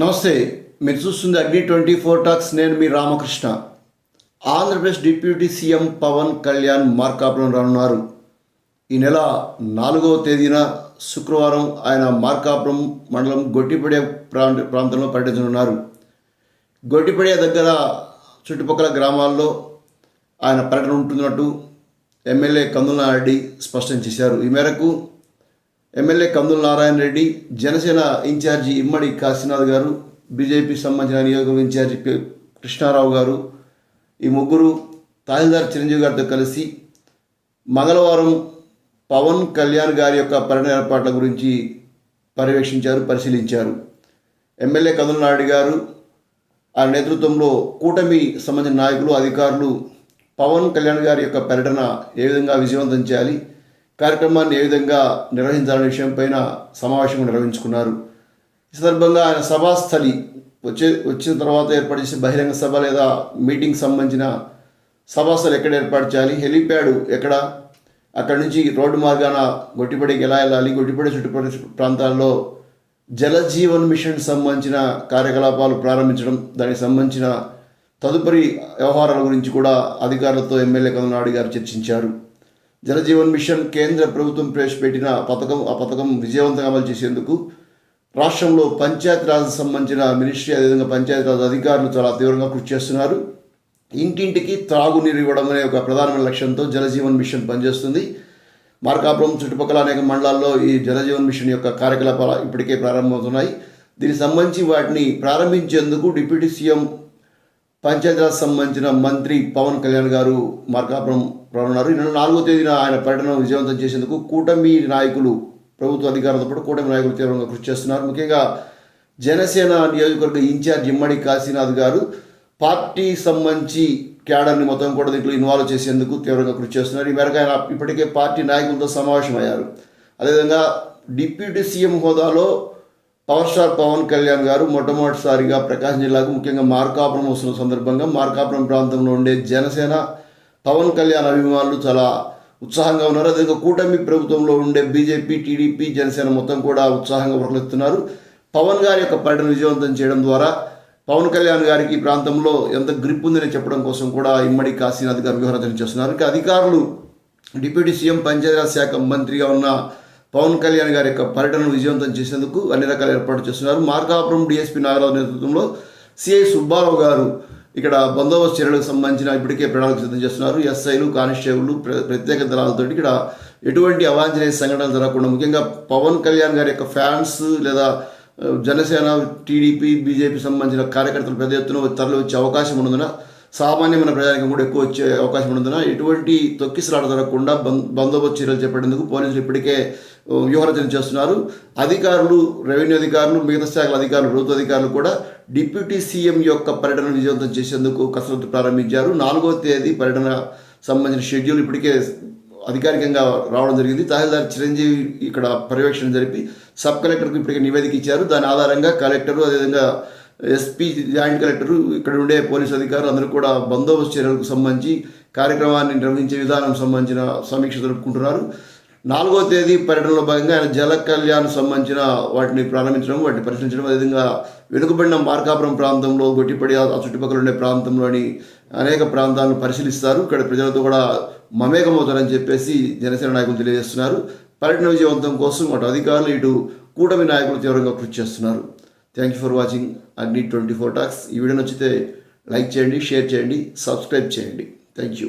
నమస్తే మీరు చూస్తుంది అగ్ని ట్వంటీ ఫోర్ టాక్స్ నేను మీ రామకృష్ణ. ఆంధ్రప్రదేశ్ డిప్యూటీ సీఎం పవన్ కళ్యాణ్ మార్కాపురం రానున్నారు. ఈ నెల నాలుగవ తేదీన శుక్రవారం ఆయన మార్కాపురం మండలం గొట్టిపడే ప్రాంత ప్రాంతంలో పర్యటించనున్నారు. గొట్టిపడే దగ్గర చుట్టుపక్కల గ్రామాల్లో ఆయన పర్యటన ఉంటున్నట్టు ఎమ్మెల్యే కందుల రెడ్డి స్పష్టం చేశారు. ఈ మేరకు MLA Kandula Narayana Reddy Janasena incharge Immadi Kasinath garu BJP సంబంధించిన నియోజకవర్గ ఇన్ఛార్జి కృష్ణారావు గారు ఈ ముగ్గురు తహసీల్దార్ చిరంజీవి గారితో కలిసి మంగళవారం పవన్ కళ్యాణ్ గారి యొక్క పర్యటన ఏర్పాట్ల గురించి పర్యవేక్షించారు పరిశీలించారు. ఎమ్మెల్యే కందుల నాయుడు గారు ఆ నేతృత్వంలో కూటమి సంబంధించిన నాయకులు అధికారులు పవన్ కళ్యాణ్ గారి యొక్క పర్యటన ఏ విధంగా విజయవంతం చేయాలి కార్యక్రమాన్ని ఏ విధంగా నిర్వహించాలనే విషయంపైన సమావేశం నిర్వహించుకున్నారు. ఈ సందర్భంగా ఆయన సభాస్థలి వచ్చే వచ్చిన తర్వాత ఏర్పాటు చేసే బహిరంగ సభ లేదా మీటింగ్ సంబంధించిన సభాస్థలు ఎక్కడ ఏర్పాటు చేయాలి హెలిప్యాడ్ ఎక్కడ అక్కడి నుంచి రోడ్డు మార్గాన గొట్టిపడికి ఎలా వెళ్ళాలి గొట్టిపడి చుట్టుపక్కల ప్రాంతాల్లో జలజీవన్ మిషన్ సంబంధించిన కార్యకలాపాలు ప్రారంభించడం దానికి సంబంధించిన తదుపరి వ్యవహారాల గురించి కూడా అధికారులతో ఎమ్మెల్యే కమలనాయుడు గారు చర్చించారు. జలజీవన్ మిషన్ కేంద్ర ప్రభుత్వం ప్రవేశపెట్టిన పథకం ఆ పథకం విజయవంతంగా అమలు చేసేందుకు రాష్ట్రంలో పంచాయతీరాజ్ సంబంధించిన మినిస్ట్రీ అదేవిధంగా పంచాయతీరాజ్ అధికారులు చాలా తీవ్రంగా కృషి చేస్తున్నారు. ఇంటింటికి త్రాగునీరు ఇవ్వడం అనే ఒక ప్రధానమైన లక్ష్యంతో జలజీవన్ మిషన్ పనిచేస్తుంది. మార్కాపురం చుట్టుపక్కల అనేక మండలాల్లో ఈ జలజీవన్ మిషన్ యొక్క కార్యకలాపాలు ఇప్పటికే ప్రారంభమవుతున్నాయి. దీనికి సంబంధించి వాటిని ప్రారంభించేందుకు డిప్యూటీ సీఎం పంచాయతీరాజ్ సంబంధించిన మంత్రి పవన్ కళ్యాణ్ గారు మార్కాపురం రానున్నారు. నిన్న నాలుగో తేదీన ఆయన పర్యటన విజయవంతం చేసేందుకు కూటమి నాయకులు ప్రభుత్వ అధికారులతో పాటు కూటమి నాయకులు తీవ్రంగా కృషి చేస్తున్నారు. ముఖ్యంగా జనసేన నియోజకవర్గ ఇన్ఛార్జ్ ఇమ్మడి కాశీనాథ్ గారు పార్టీ సంబంధించి క్యాడర్ని మొత్తం కూడా దీంట్లో ఇన్వాల్వ్ చేసేందుకు తీవ్రంగా కృషి చేస్తున్నారు. ఈ మేరకు ఆయన ఇప్పటికే పార్టీ నాయకులతో సమావేశమయ్యారు. అదేవిధంగా డిప్యూటీ సీఎం హోదాలో పవర్ స్టార్ పవన్ కళ్యాణ్ గారు మొట్టమొదటిసారిగా ప్రకాశం జిల్లాకు ముఖ్యంగా మార్కాపురం వస్తున్న సందర్భంగా మార్కాపురం ప్రాంతంలో ఉండే జనసేన పవన్ కళ్యాణ్ అభిమానులు చాలా ఉత్సాహంగా ఉన్నారు. అదేవిధంగా కూటమి ప్రభుత్వంలో ఉండే బీజేపీ టీడీపీ జనసేన మొత్తం కూడా ఉత్సాహంగా ప్రకటిస్తున్నారు. పవన్ గారి యొక్క పర్యటన విజయవంతం చేయడం ద్వారా పవన్ కళ్యాణ్ గారికి ఈ ప్రాంతంలో ఎంత గ్రిప్ ఉందని చెప్పడం కోసం కూడా ఇమ్మడి కాశీనాథ్ గారు వ్యూహరచన చేస్తున్నారు. ఇంకా అధికారులు డిప్యూటీ సీఎం పంచాయతీరాజ్ శాఖ మంత్రిగా ఉన్న పవన్ కళ్యాణ్ గారి యొక్క పర్యటనను విజయవంతం చేసేందుకు అన్ని రకాల ఏర్పాట్లు చేస్తున్నారు. మార్కాపురం డిఎస్పీ నాగరాజు నేతృత్వంలో సిఐ సుబ్బారావు గారు ఇక్కడ బందోబస్తు చర్యలకు సంబంధించిన ఇప్పటికే ప్రణాళిక సిద్ధం చేస్తున్నారు. ఎస్ఐలు కానిస్టేబుల్ ప్ర- ప్రత్యేక దళాలతో ఇక్కడ ఎటువంటి అవాంఛనీయ సంఘటనలు జరగకుండా ముఖ్యంగా పవన్ కళ్యాణ్ గారి యొక్క ఫ్యాన్స్ లేదా జనసేన టీడీపీ బీజేపీ సంబంధించిన కార్యకర్తలు పెద్ద ఎత్తున తరలి వచ్చే అవకాశం ఉన్నందున సామాన్యమైన ప్రజానికం కూడా ఎక్కువ వచ్చే అవకాశం ఉన్నందున ఎటువంటి తొక్కిసలాట జరగకుండా బం- బందోబస్తు చర్యలు చేపట్టేందుకు పోలీసులు ఇప్పటికే వ్యూహరచన చేస్తున్నారు. అధికారులు రెవెన్యూ అధికారులు మిగతా శాఖల అధికారులు ప్రభుత్వ అధికారులు కూడా డిప్యూటీ సీఎం యొక్క పర్యటన విజయవంతం చేసేందుకు కసరత్తు ప్రారంభించారు. నాలుగో తేదీ పర్యటన సంబంధించిన షెడ్యూల్ ఇప్పటికే అధికారికంగా రావడం జరిగింది. తహసీల్దార్ చిరంజీవి ఇక్కడ పర్యవేక్షణ జరిపి సబ్ కలెక్టర్కు ఇప్పటికే నివేదిక ఇచ్చారు. దాని ఆధారంగా కలెక్టరు అదేవిధంగా ఎస్పీ జాయింట్ కలెక్టరు ఇక్కడ ఉండే పోలీసు అధికారులు అందరూ కూడా బందోబస్తు చర్యలకు సంబంధించి కార్యక్రమాన్ని నిర్వహించే విధానం సంబంధించిన సమీక్ష జరుపుకుంటున్నారు. నాలుగో తేదీ పర్యటనలో భాగంగా ఆయన జల కళ్యాణ్ సంబంధించిన వాటిని ప్రారంభించడం వాటిని పరిశీలించడం అదేవిధంగా వెనుకబడిన మార్కాపురం ప్రాంతంలో గొట్టిపడి ఆ చుట్టుపక్కల ఉండే ప్రాంతంలోని అనేక ప్రాంతాలను పరిశీలిస్తారు. ఇక్కడ ప్రజలతో కూడా మమేకమవుతారని చెప్పేసి జనసేన నాయకులు తెలియజేస్తున్నారు. పర్యటన విజయవంతం కోసం అటు అధికారులు ఇటు కూటమి నాయకులు తీవ్రంగా కృషి చేస్తున్నారు. Thank you for watching Agni twenty four talks ఈ వీడియో నచ్చితే లైక్ చేయండి షేర్ చేయండి సబ్స్క్రైబ్ చేయండి. Thank you